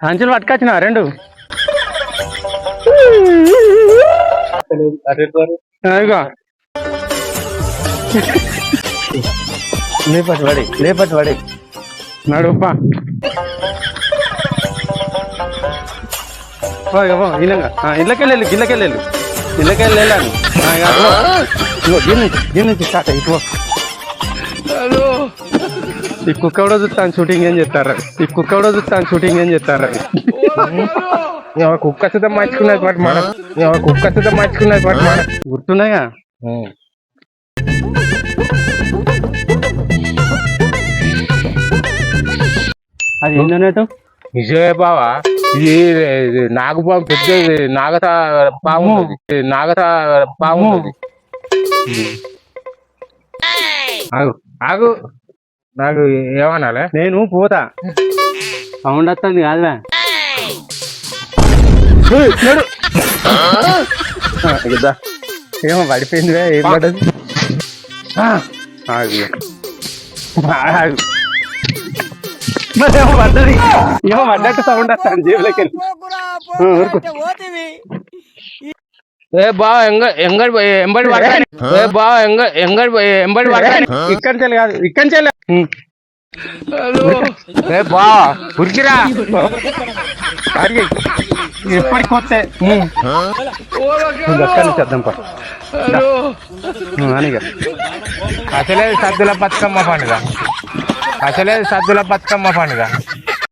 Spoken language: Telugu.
సంచులు పట్టుకొచ్చిన రెండు. ఇగో లేపటి పడి లేపటి పడి నడుపా ఇళ్ళకెళ్ళి వెళ్ళు ఇళ్ళకెళ్ళి వెళ్ళాను దీని నుంచి దీని నుంచి స్టార్ట్ ఇటు పో. ఈ కుక్క కూడా చూస్తాను షూటింగ్ ఏం చెప్తారు ఈ కుక్క కూడా చూస్తాను షూటింగ్ ఏం చెప్తారు కుక్క సుతం మార్చుకున్నది పాటు మనం కుక్క సుతం మార్చుకున్నది పాటు మనం గుర్తున్నాయా? అది ఏంటనేతో నిజమే బావా. ఇది నాగపాము పెద్ద ఇది నాగత పాము నాగత పాము. ఆగు ఆగు. నాకు ఏమనాలే? నేను పోతా. సౌండ్ వస్తుంది కాదురా. ఇదా ఏమో పడిపోయిందిగా ఏం పడ్డది? ఆ, ఆగు. ఆగు. మరి ఏమో పడ్డది. ఏమో పడ్డట్టు సౌండ్ వస్తాను జేబులోకి ఊరుకో. ఏ బావ ఎంగ ఎంగడి ఎంబడి పడతాను ఏ బావ ఎంగ ఎంగడి ఎంబడి పడతాను ఇక్కడి కాదు ఇక్కడి. ఏ బావ ఉరికిరా. ఎప్పటికి వస్తే? అనిగా. అసలే సద్దుల బతుకమ్మ పండుగ. అసలే సద్దుల బతుకమ్మ పండుగ.